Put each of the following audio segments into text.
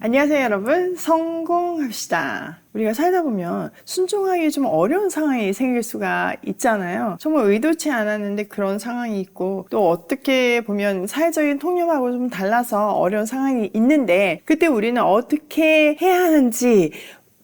안녕하세요 여러분. 성공합시다. 우리가 살다 보면 순종하기 좀 어려운 상황이 생길 수가 있잖아요. 정말 의도치 않았는데 그런 상황이 있고 또 어떻게 보면 사회적인 통념하고 좀 달라서 어려운 상황이 있는데 그때 우리는 어떻게 해야 하는지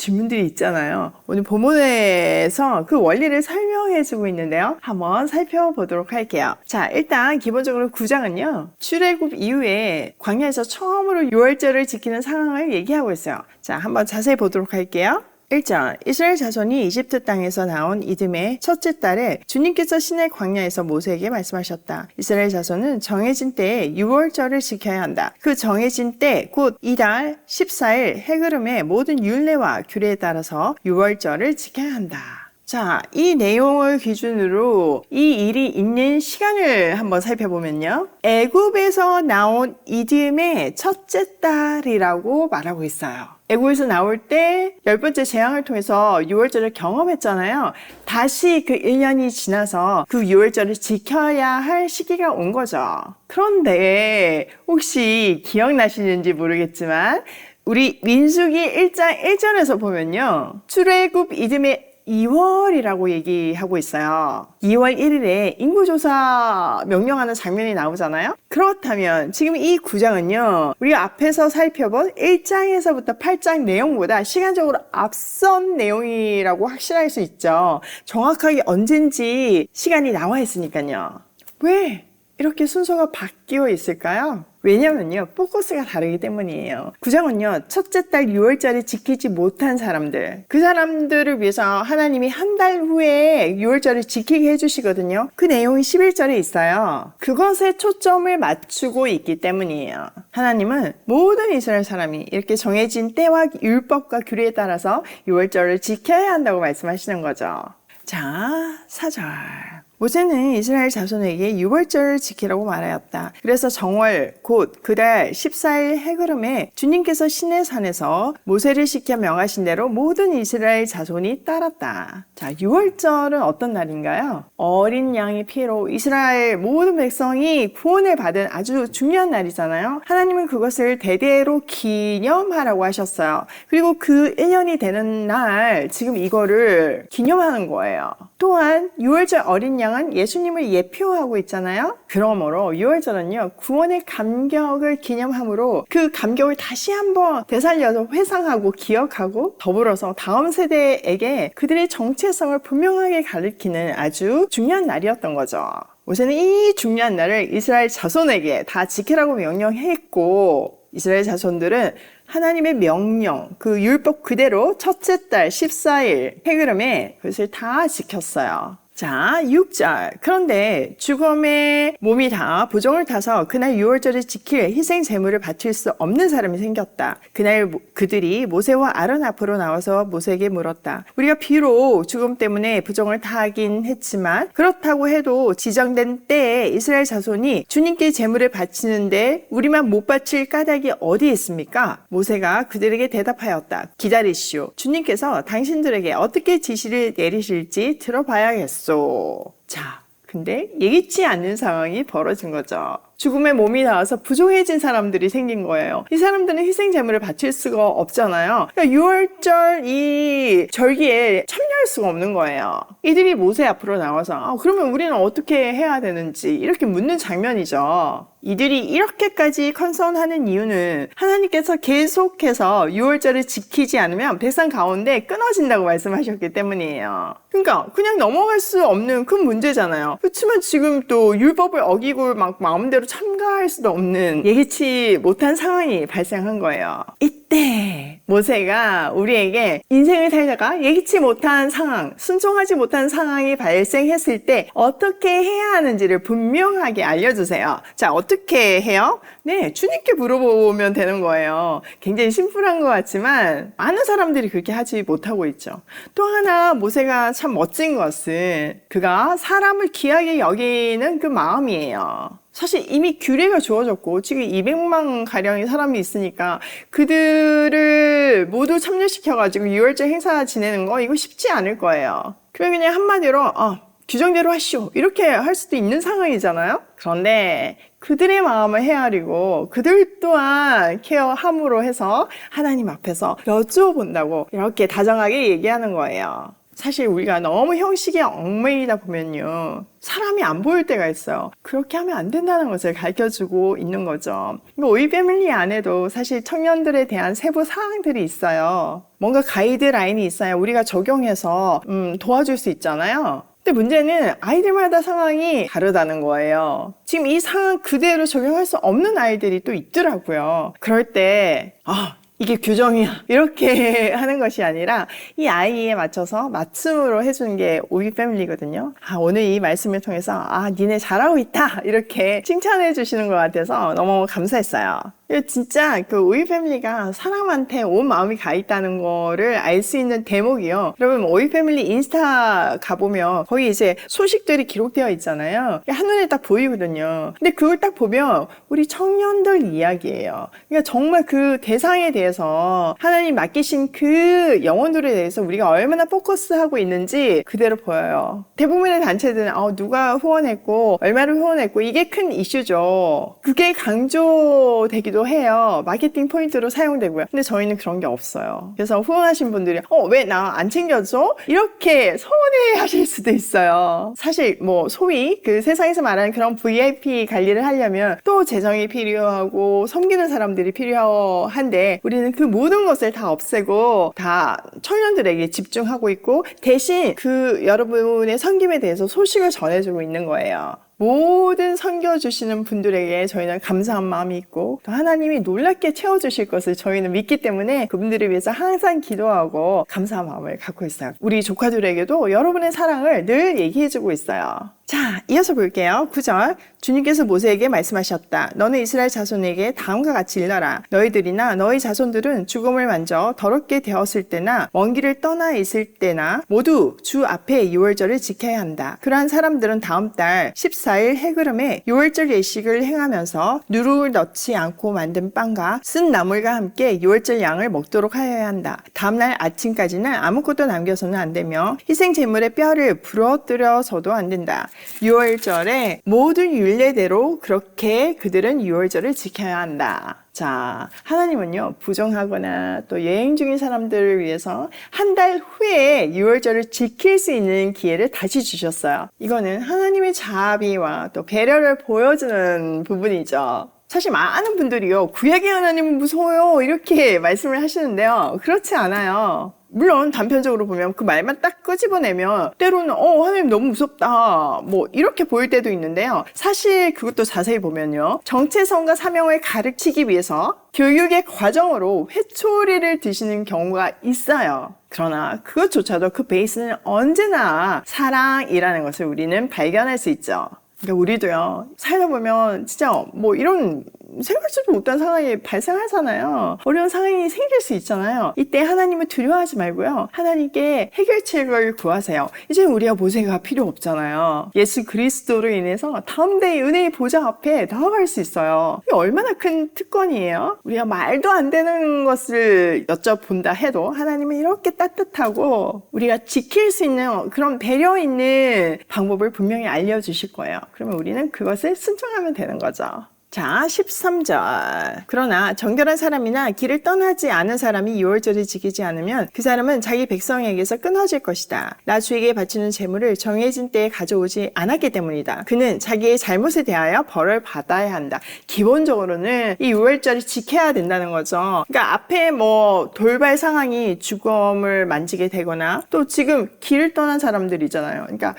질문들이 있잖아요. 오늘 본문에서 그 원리를 설명해 주고 있는데요. 한번 살펴보도록 할게요. 자, 일단 기본적으로 9장은요. 출애굽 이후에 광야에서 처음으로 유월절을 지키는 상황을 얘기하고 있어요. 자, 한번 자세히 보도록 할게요. 1절 이스라엘 자손이 이집트 땅에서 나온 이듬해 첫째 달에 주님께서 시내 광야에서 모세에게 말씀하셨다. 이스라엘 자손은 정해진 때에 6월절을 지켜야 한다. 그 정해진 때 곧 이달 14일 해그름의 모든 율례와 규례에 따라서 6월절을 지켜야 한다. 자, 이 내용을 기준으로 이 일이 있는 시간을 한번 살펴보면요. 애굽에서 나온 이듬해 첫째 달이라고 말하고 있어요. 애굽에서 나올 때 열 번째 재앙을 통해서 6월절을 경험했잖아요. 다시 그 1년이 지나서 그 6월절을 지켜야 할 시기가 온 거죠. 그런데 혹시 기억나시는지 모르겠지만 우리 민수기 1장 1절에서 보면요. 출애굽 이듬해 2월이라고 얘기하고 있어요. 2월 1일에 인구조사 명령하는 장면이 나오잖아요. 그렇다면 지금 이 구장은요, 우리가 앞에서 살펴본 1장에서부터 8장 내용보다 시간적으로 앞선 내용이라고 확실할 수 있죠. 정확하게 언젠지 시간이 나와 있으니까요. 왜 이렇게 순서가 바뀌어 있을까요? 왜냐면요, 포커스가 다르기 때문이에요. 구장은요, 첫째 달 6월절을 지키지 못한 사람들, 그 사람들을 위해서 하나님이 한 달 후에 6월절을 지키게 해주시거든요. 그 내용이 11절에 있어요. 그것에 초점을 맞추고 있기 때문이에요. 하나님은 모든 이스라엘 사람이 이렇게 정해진 때와 율법과 규례에 따라서 6월절을 지켜야 한다고 말씀하시는 거죠. 자, 4절. 모세는 이스라엘 자손에게 유월절을 지키라고 말하였다. 그래서 정월 곧 그달 14일 해그름에 주님께서 시내산에서 모세를 시켜 명하신 대로 모든 이스라엘 자손이 따랐다. 자, 유월절은 어떤 날인가요? 어린 양의 피로 이스라엘 모든 백성이 구원을 받은 아주 중요한 날이잖아요. 하나님은 그것을 대대로 기념하라고 하셨어요. 그리고 그 1년이 되는 날 지금 이거를 기념하는 거예요. 또한 6월절 어린 양은 예수님을 예표하고 있잖아요. 그러므로 6월절은요 구원의 감격을 기념함으로 그 감격을 다시 한번 되살려서 회상하고 기억하고 더불어서 다음 세대에게 그들의 정체성을 분명하게 가리키는 아주 중요한 날이었던 거죠. 모세는 이 중요한 날을 이스라엘 자손에게 다 지키라고 명령했고 이스라엘 자손들은 하나님의 명령, 그 율법 그대로 첫째 달 14일 해그름에 그것을 다 지켰어요. 자, 6절. 그런데 죽음의 몸이 다 부정을 타서 그날 6월절을 지킬 희생 제물을 바칠 수 없는 사람이 생겼다. 그날 그들이 모세와 아론 앞으로 나와서 모세에게 물었다. 우리가 비록 죽음 때문에 부정을 타긴 했지만 그렇다고 해도 지정된 때에 이스라엘 자손이 주님께 제물을 바치는데 우리만 못 바칠 까닭이 어디 있습니까? 모세가 그들에게 대답하였다. 기다리시오. 주님께서 당신들에게 어떻게 지시를 내리실지 들어봐야겠소. 자, 근데 예기치 않는 상황이 벌어진 거죠. 죽음의 몸이 나와서 부족해진 사람들이 생긴 거예요. 이 사람들은 희생 제물을 바칠 수가 없잖아요. 그러니까 6월절 이 절기에 참여할 수가 없는 거예요. 이들이 모세 앞으로 나와서 아, 그러면 우리는 어떻게 해야 되는지 이렇게 묻는 장면이죠. 이들이 이렇게까지 컨선하는 이유는 하나님께서 계속해서 6월절을 지키지 않으면 백성 가운데 끊어진다고 말씀하셨기 때문이에요. 그러니까 그냥 넘어갈 수 없는 큰 문제잖아요. 그렇지만 지금 또 율법을 어기고 막 마음대로 참가할 수도 없는 예기치 못한 상황이 발생한 거예요. 이때 모세가 우리에게 인생을 살다가 예기치 못한 상황, 순종하지 못한 상황이 발생했을 때 어떻게 해야 하는지를 분명하게 알려주세요. 자, 어떻게 해요? 네, 주님께 물어보면 되는 거예요. 굉장히 심플한 것 같지만 많은 사람들이 그렇게 하지 못하고 있죠. 또 하나 모세가 참 멋진 것은 그가 사람을 귀하게 여기는 그 마음이에요. 사실 이미 규례가 주어졌고 지금 200만 가량의 사람이 있으니까 그들을 모두 참여시켜 가지고 6월절 행사 지내는 거 이거 쉽지 않을 거예요. 그냥 그냥 한마디로 어, 규정대로 하시오. 이렇게 할 수도 있는 상황이잖아요. 그런데 그들의 마음을 헤아리고 그들 또한 케어함으로 해서 하나님 앞에서 여쭈어 본다고 이렇게 다정하게 얘기하는 거예요. 사실 우리가 너무 형식에 얽매이다 보면요. 사람이 안 보일 때가 있어요. 그렇게 하면 안 된다는 것을 가르쳐 주고 있는 거죠. 오이 패밀리 안에도 사실 청년들에 대한 세부 사항들이 있어요. 뭔가 가이드라인이 있어야 우리가 적용해서 음, 도와줄 수 있잖아요. 근데 문제는 아이들마다 상황이 다르다는 거예요. 지금 이 상황 그대로 적용할 수 없는 아이들이 또 있더라고요. 그럴 때, 아, 이게 규정이야. 이렇게 하는 것이 아니라 이 아이에 맞춰서 맞춤으로 해주는 게 오이 패밀리거든요. 아, 오늘 이 말씀을 통해서 아, 니네 잘하고 있다. 이렇게 칭찬해 주시는 것 같아서 너무 감사했어요. 진짜 그 오이 패밀리가 사람한테 온 마음이 가 있다는 거를 알 수 있는 대목이요. 여러분 오이 패밀리 인스타 가보면 거기 이제 소식들이 기록되어 있잖아요. 한눈에 딱 보이거든요. 근데 그걸 딱 보면 우리 청년들 이야기예요. 그러니까 정말 그 대상에 대해서 하나님 맡기신 그 영혼들에 대해서 우리가 얼마나 포커스하고 있는지 그대로 보여요. 대부분의 단체들은 어, 누가 후원했고 얼마를 후원했고 이게 큰 이슈죠. 그게 강조되기도 해요. 마케팅 포인트로 사용되고요. 근데 저희는 그런 게 없어요. 그래서 후원하신 분들이 어, 왜 나 안 챙겨줘? 이렇게 서운해 하실 수도 있어요. 사실 뭐 소위 그 세상에서 말하는 그런 VIP 관리를 하려면 또 재정이 필요하고 섬기는 사람들이 필요한데 우리는 그 모든 것을 다 없애고 다 청년들에게 집중하고 있고 대신 그 여러분의 섬김에 대해서 소식을 전해주고 있는 거예요. 모든 섬겨주시는 분들에게 저희는 감사한 마음이 있고 또 하나님이 놀랍게 채워주실 것을 저희는 믿기 때문에 그분들을 위해서 항상 기도하고 감사한 마음을 갖고 있어요. 우리 조카들에게도 여러분의 사랑을 늘 얘기해주고 있어요. 자, 이어서 볼게요. 9절. 주님께서 모세에게 말씀하셨다. 너는 이스라엘 자손에게 다음과 같이 일러라. 너희들이나 너희 자손들은 죽음을 만져 더럽게 되었을 때나 먼 길을 떠나 있을 때나 모두 주 앞에 유월절을 지켜야 한다. 그러한 사람들은 다음 달 14일 해그름에 유월절 예식을 행하면서 누룩을 넣지 않고 만든 빵과 쓴 나물과 함께 유월절 양을 먹도록 하여야 한다. 다음 날 아침까지는 아무것도 남겨서는 안 되며 희생 제물의 뼈를 부러뜨려서도 안 된다. 6월절에 모든 율례대로 그렇게 그들은 6월절을 지켜야 한다. 자, 하나님은요, 부정하거나 또 여행 중인 사람들을 위해서 한 달 후에 6월절을 지킬 수 있는 기회를 다시 주셨어요. 이거는 하나님의 자비와 또 배려를 보여주는 부분이죠. 사실 많은 분들이요, 구약의 하나님은 무서워요. 이렇게 말씀을 하시는데요. 그렇지 않아요. 물론 단편적으로 보면 그 말만 딱 끄집어내면 때로는 어 하나님 너무 무섭다 뭐 이렇게 보일 때도 있는데요. 사실 그것도 자세히 보면요. 정체성과 사명을 가르치기 위해서 교육의 과정으로 회초리를 드시는 경우가 있어요. 그러나 그것조차도 그 베이스는 언제나 사랑이라는 것을 우리는 발견할 수 있죠. 그러니까 우리도요 살다 보면 진짜 뭐 이런 생각지도 못한 상황이 발생하잖아요. 어려운 상황이 생길 수 있잖아요. 이때 하나님을 두려워하지 말고요. 하나님께 해결책을 구하세요. 이제 우리가 모세가 필요 없잖아요. 예수 그리스도로 인해서 다음 대의 은혜의 보좌 앞에 나아갈 수 있어요. 이게 얼마나 큰 특권이에요. 우리가 말도 안 되는 것을 여쭤본다 해도 하나님은 이렇게 따뜻하고 우리가 지킬 수 있는 그런 배려 있는 방법을 분명히 알려주실 거예요. 그러면 우리는 그것을 순종하면 되는 거죠. 자, 13절. 그러나 정결한 사람이나 길을 떠나지 않은 사람이 유월절을 지키지 않으면 그 사람은 자기 백성에게서 끊어질 것이다. 나 주에게 바치는 재물을 정해진 때에 가져오지 않았기 때문이다. 그는 자기의 잘못에 대하여 벌을 받아야 한다. 기본적으로는 이 유월절을 지켜야 된다는 거죠. 그러니까 앞에 뭐 돌발 상황이 죽음을 만지게 되거나 또 지금 길을 떠난 사람들이잖아요. 그러니까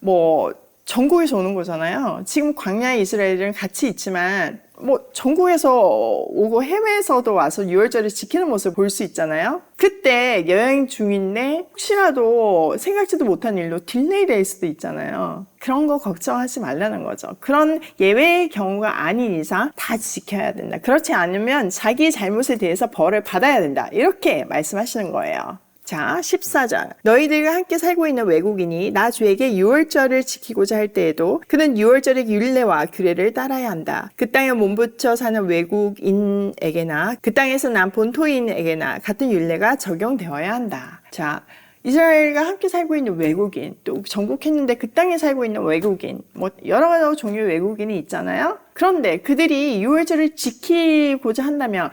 뭐 전국에서 오는 거잖아요. 지금 광야의 이스라엘은 같이 있지만 뭐 전국에서 오고 해외에서도 와서 6월절을 지키는 모습을 볼 수 있잖아요. 그때 여행 중인데 혹시라도 생각지도 못한 일로 딜레이 될 수도 있잖아요. 그런 거 걱정하지 말라는 거죠. 그런 예외의 경우가 아닌 이상 다 지켜야 된다. 그렇지 않으면 자기 잘못에 대해서 벌을 받아야 된다. 이렇게 말씀하시는 거예요. 자, 14절. 너희들과 함께 살고 있는 외국인이 나 주에게 6월절을 지키고자 할 때에도 그는 6월절의 율례와 규례를 따라야 한다. 그 땅에 몸붙여 사는 외국인에게나 그 땅에서 난 본토인에게나 같은 율례가 적용되어야 한다. 자, 이스라엘과 함께 살고 있는 외국인, 또 정복했는데 그 땅에 살고 있는 외국인, 뭐 여러 가지 종류의 외국인이 있잖아요. 그런데 그들이 유월절을 지키고자 한다면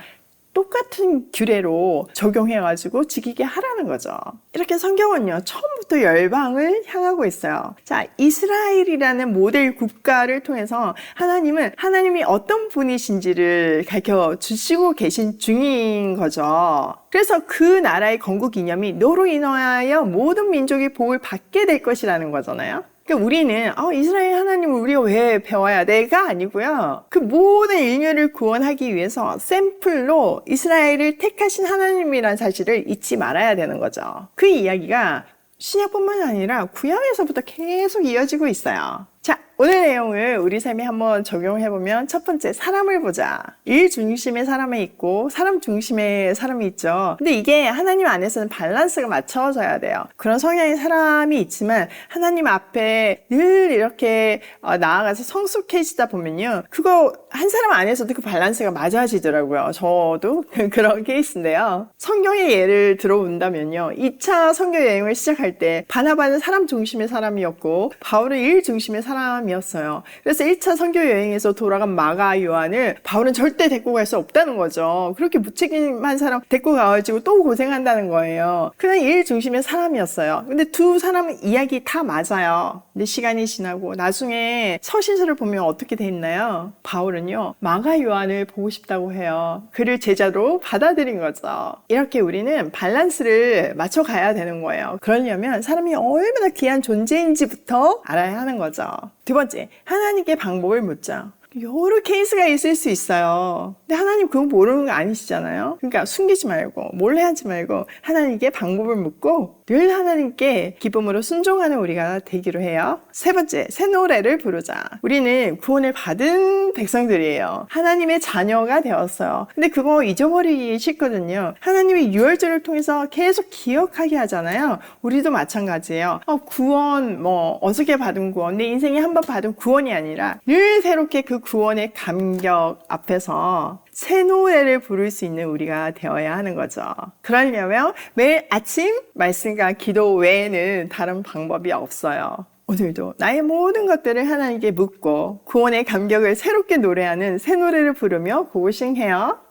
똑같은 규례로 적용해가지고 지키게 하라는 거죠. 이렇게 성경은요, 처음부터 열방을 향하고 있어요. 자, 이스라엘이라는 모델 국가를 통해서 하나님은 하나님이 어떤 분이신지를 가르쳐 주시고 계신 중인 거죠. 그래서 그 나라의 건국 이념이 너로 인하여 모든 민족이 복을 받게 될 것이라는 거잖아요. 그러니까 우리는 아, 이스라엘 하나님을 우리가 왜 배워야 돼가 아니고요. 그 모든 인류를 구원하기 위해서 샘플로 이스라엘을 택하신 하나님이라는 사실을 잊지 말아야 되는 거죠. 그 이야기가 신약뿐만 아니라 구약에서부터 계속 이어지고 있어요. 자, 오늘 내용을 우리 삶에 한번 적용해 보면 첫 번째 사람을 보자. 일 중심의 사람이 있고 사람 중심의 사람이 있죠. 근데 이게 하나님 안에서는 밸런스가 맞춰져야 돼요. 그런 성향의 사람이 있지만 하나님 앞에 늘 이렇게 어, 나아가서 성숙해지다 보면요. 그거 한 사람 안에서도 그 밸런스가 맞아지더라고요. 저도 그런 케이스인데요. 성경의 예를 들어본다면요. 2차 성교 여행을 시작할 때 바나바는 사람 중심의 사람이었고 바울은 일 중심의 사람이었어요. 그래서 1차 선교 여행에서 돌아간 마가 요한을 바울은 절대 데리고 갈 수 없다는 거죠. 그렇게 무책임한 사람 데리고 가가지고 또 고생한다는 거예요. 그냥 일 중심의 사람이었어요. 근데 두 사람은 이야기 다 맞아요. 근데 시간이 지나고 나중에 서신서를 보면 어떻게 돼 있나요? 바울은 요, 마가 요한을 보고 싶다고 해요. 그를 제자로 받아들인 거죠. 이렇게 우리는 밸런스를 맞춰가야 되는 거예요. 그러려면 사람이 얼마나 귀한 존재인지부터 알아야 하는 거죠. 두 번째, 하나님께 방법을 묻자. 여러 케이스가 있을 수 있어요. 근데 하나님 그거 모르는 거 아니시잖아요. 그러니까 숨기지 말고 몰래 하지 말고 하나님께 방법을 묻고 늘 하나님께 기쁨으로 순종하는 우리가 되기로 해요. 세 번째, 새 노래를 부르자. 우리는 구원을 받은 백성들이에요. 하나님의 자녀가 되었어요. 근데 그거 잊어버리기 싫거든요. 하나님이 유월절을 통해서 계속 기억하게 하잖아요. 우리도 마찬가지예요. 어, 구원, 뭐, 어저께 받은 구원, 내 인생에 한 번 받은 구원이 아니라 늘 새롭게 그 구원의 감격 앞에서 새 노래를 부를 수 있는 우리가 되어야 하는 거죠. 그러려면 매일 아침 말씀과 기도 외에는 다른 방법이 없어요. 오늘도 나의 모든 것들을 하나님께 묻고 구원의 감격을 새롭게 노래하는 새 노래를 부르며 고싱해요.